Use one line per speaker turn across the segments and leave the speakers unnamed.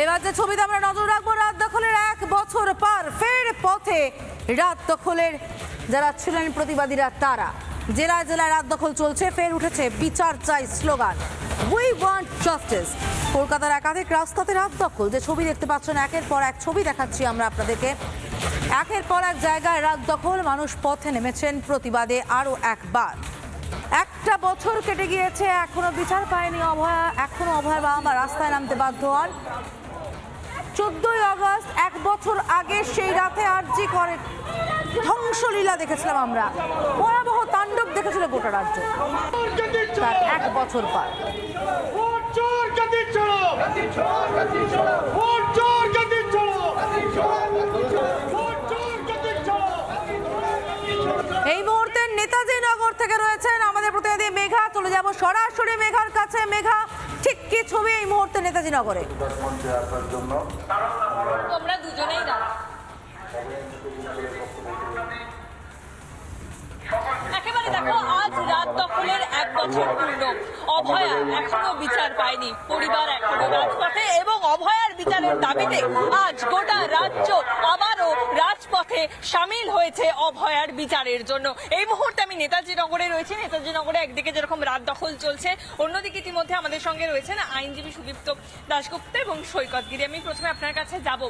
এবার যে ছবিতে আমরা নজর রাখব। রাত দখলের এক বছর পার ফের পথে রাত দখলের যারা ছিলেন প্রতিবাদীরা তারা। জেলায় জেলায় রাত দখল চলছে, ফের উঠেছে বিচার চাই স্লোগান। উই ওয়ান্ট জাস্টিস কলকাতার একাধিক রাস্তাতে রাত দখল। যে ছবি দেখতে পাচ্ছেন, একের পর এক ছবি দেখাচ্ছি আমরা আপনাদেরকে। একের পর এক জায়গায় রাত দখল, মানুষ পথে নেমেছেন প্রতিবাদে আরও একবার। একটা বছর কেটে গিয়েছে, এখনও বিচার পায়নি অভয়া, এখনও অভয়ের বাবা রাস্তায় নামতে বাধ্য হন। চোদ্দই আগস্ট, এক বছর আগে সেই রাতে আরজি করে ধ্বংসলীলা দেখেছিলাম আমরা, ভয়াবহ তাণ্ডব দেখেছিল গোটা রাজ্য। তার এক বছর পর। এই মুহূর্তে নেতাজি নগর থেকে রয়েছেন আমাদের প্রতিনিধি মেঘা, চলে যাব সরাসরি মেঘার কাছে। মেঘা ঠিক কি ছবি এই মুহূর্তে নেতাজি নগরে?
তোমরা একেবারে দেখো আজ রাত দখলের এক বছর পূর্ণ। অভয়া এখনও বিচার পায়নি। পরিবার এখনও রাজপথে এবং অভয়ার বিচারের দাবিতে আজ গোটা রাজ্য আবারও রাজপথে সামিল হয়েছে অভয়ার বিচারের জন্য। এই মুহূর্তে আমি নেতাজি নগরে রয়েছি। নেতাজি নগরে একদিকে যেরকম রাত দখল চলছে, অন্যদিকে ইতিমধ্যে আমাদের সঙ্গে রয়েছেন আইনজীবী সুদীপ্ত দাশগুপ্ত এবং সৈকত গিরি। আমি প্রথমে আপনার কাছে যাব।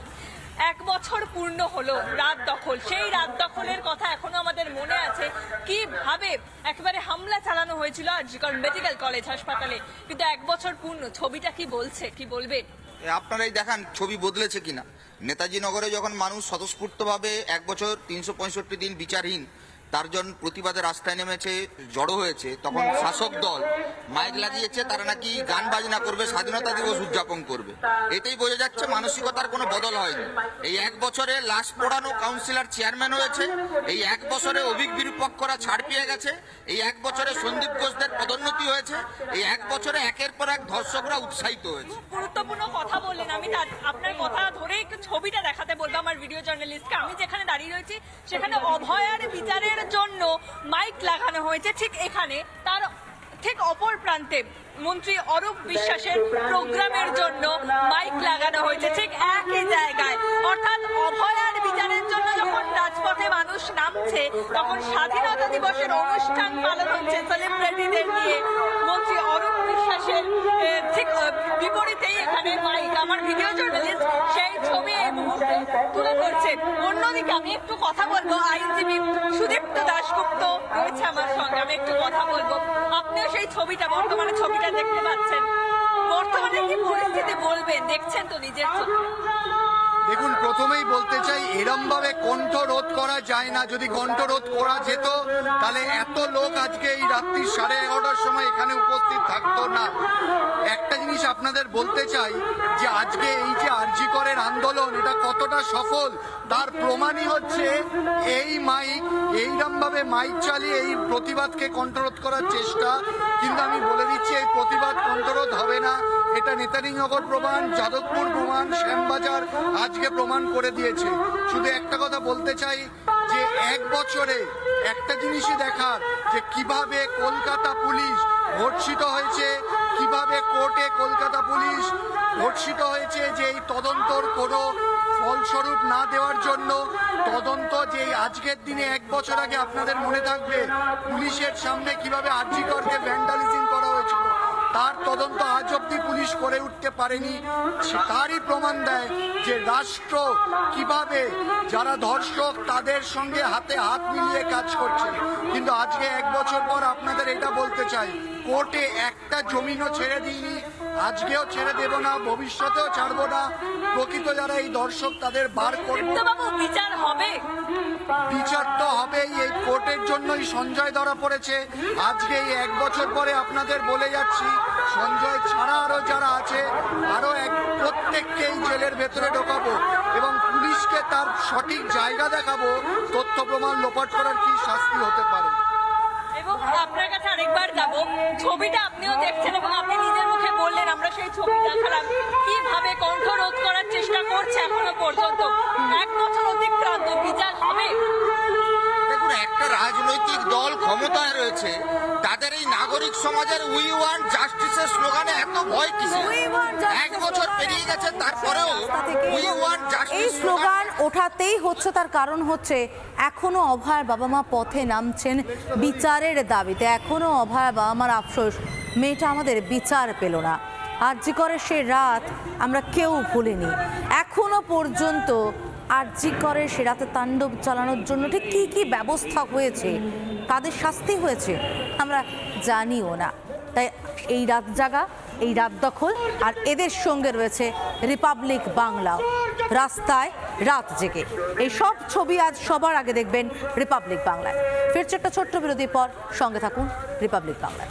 এক বছর পূর্ণ হলো রাত দখল। সেই রাত দখলের কথা এখনও আমাদের মনে আছে। কীভাবে একবারে হামলা চালানো হয়েছিল আরজিকর মেডিকেল কলেজ হাসপাতালে। কিন্তু এক বছর পূর্ণ, ছবিটা কি বলছে? কি বলবে?
আপনারাই দেখান, ছবি বদলেছে কিনা। নেতাজি নগরে যখন মানুষ স্বতঃস্ফূর্তভাবে এক বছর তিনশো পঁয়ষট্টি দিন বিচারহীন তার জন্য প্রতিবাদে রাস্তায় নেমেছে, জড়ো হয়েছে, তখন শাসক দল মাইক লাগিয়েছে, তারা নাকি গান বাজনা করবে, স্বাধীনতা দিবস উদযাপন করবে। এতেই বোঝা যাচ্ছে মানসিকতার কোনো বদল হয়নি। এই এক বছরে লাশ পোড়ানো কাউন্সিলর চেয়ারম্যান হয়েছে, এই এক বছরে অভিক বিরূপক্ষরা ছাড় পেয়ে গেছে, এই এক বছরে সন্দীপ ঘোষদের পদোন্নতি হয়েছে, এই এক বছরে একের পর এক ধর্ষকরা উৎসাহিত হয়েছে।
গুরুত্বপূর্ণ কথা বললেন আমি আপনার কথা ধরে একটু ছবিটা দেখাতে বলব আমার ভিডিও জার্নালিস্টকে আমি যেখানে দাঁড়িয়ে রয়েছি, সেখানে অভয়ার বিচারের জন্য মাইক লাগানো হয়েছে ঠিক এখানে। তার ঠিক অপর প্রান্তে মন্ত্রী অরূপ বিশ্বাসের প্রোগ্রামের জন্য মাইক লাগানো হয়েছে ঠিক একই জায়গায়। অর্থাৎ অভয়ার বিচারের জন্য যখন রাজপথে মানুষ নামছে, তখন স্বাধীনতা দিবসের অনুষ্ঠান পালন হচ্ছে সেলিব্রিটিদের নিয়ে। মন্ত্রী অরূপ বিশ্বাসের ঠিক মাইক আমার ভিডিও জার্নালিস্ট সেই ছবি এই মুহূর্তে তুলে ধরছেন অন্যদিকে আমি একটু কথা বলব, আইনজীবী সুদীপ্ত দাশগুপ্ত রয়েছে আমার সঙ্গে। আমি একটু কথা বলব। আপনিও সেই ছবিটা, বর্তমানে ছবিটা দেখতে পাচ্ছেন। বর্তমানে কি পরিস্থিতি বলবেন? দেখছেন তো নিজের চোখে
দেখুন, প্রথমেই বলতে চাই এরম ভাবে কণ্ঠ রোধ করা যায় না। যদি কণ্ঠ রোধ করা যেত, তাহলে এত লোক আজকে এই রাত্রি সাড়ে এগারোটার সময় এখানে উপস্থিত থাকতো না। একটা জিনিস আপনাদের বলতে চাই, যে আজকে এই যে আরজি করের আন্দোলন, এটা কতটা সফল? তার প্রমাণই হচ্ছে, এই মাইক এইরম ভাবে মাইক চালিয়ে এই প্রতিবাদকে কণ্ঠরোধ করার চেষ্টা। কিন্তু আমি বলে দিচ্ছি, এই প্রতিবাদ কণ্ঠরোধ হবে না। এটা নেতাজিনগর প্রমাণ যাদবপুর প্রমাণ শ্যামবাজার আজকে প্রমাণ করে দিয়েছে। শুধু একটা কথা বলতে চাই যে এক বছরে একটা জিনিসই দেখার যে কীভাবে কলকাতা পুলিশ ভর্ষিত হয়েছে, কীভাবে কোর্টে কলকাতা পুলিশ ভর্ষিত হয়েছে যে এই তদন্তর কোনো ফলস্বরূপ না দেওয়ার জন্য। তদন্ত যে আজকের দিনে এক বছর আগে আপনাদের মনে থাকবে, পুলিশের সামনে কীভাবে আর্জিকরকে ভ্যান্ডালিজিং করা তার তদন্ত আজ অব্দি পুলিশ করে উঠতে পারেনি। তারই প্রমাণ দেয় যে রাষ্ট্র কীভাবে, যারা ধর্ষক, তাদের সঙ্গে হাতে হাত মিলিয়ে কাজ করছে। কিন্তু আজকে এক বছর পর আপনাদের এটা বলতে চাই, কোর্টে একটা জমিনও ছেড়ে দিইনি। আজকেও ছেড়ে দেব না ভবিষ্যতেও ছাড়বো না। প্রকৃত যারা এই দর্শক তাদের বার করব।
বিচার হবে।
বিচার তো হবেই এই কোর্টের জন্যই সঞ্জয় ধরা পড়েছে। আজকে এই এক বছর পরে আপনাদের বলে যাচ্ছি সঞ্জয় ছাড়া আরও যারা আছে আরও এক প্রত্যেককেই জেলের ভেতরে ঢোকাবো এবং পুলিশকে তার সঠিক জায়গা দেখাবো তথ্য প্রমাণ লোপাট করার কি শাস্তি হতে পারে?
এবং আপনার কাছে আরেকবার যাব। ছবিটা আপনিও দেখছেন এবং ছবি দেখালাম কীভাবে কণ্ঠ রোধ করার চেষ্টা করছে এখনও পর্যন্ত? এক বছর অতিক্রান্ত বিচার হবে।
দেখুন একটা রাজনৈতিক দল ক্ষমতায় রয়েছে। তাদের এই নাগরিক সমাজের উই ওয়ান্ট জাস্টিসের স্লোগানে এত ভয় এক বছর পেরিয়ে গেছে তারপরেও উই ওয়ান্ট
এই
জাস্টিস
স্লোগান ওঠাতেই হচ্ছে তার কারণ হচ্ছে এখনও অভয়ের বাবা মা পথে নামছেন বিচারের দাবিতে। এখনও অভয়ের বাবা মার আফসোস। মেয়েটা আমাদের বিচার পেল না। আরজি করে সে রাত আমরা কেউ ভুলিনি। এখনও পর্যন্ত আরজি করে সে রাতে তাণ্ডব চালানোর জন্য ঠিক কী কী ব্যবস্থা হয়েছে, কাদের শাস্তি হয়েছে, আমরা জানিও না। তাই এই রাত জাগা, এই রাত দখল, আর এদের সঙ্গে রয়েছে রিপাবলিক বাংলাও রাস্তায় রাত জেগে। এই সব ছবি আজ সবার আগে দেখবেন রিপাবলিক বাংলায়। ফিরছে একটা ছোট্ট বিরতির পর সঙ্গে থাকুন রিপাবলিক বাংলায়।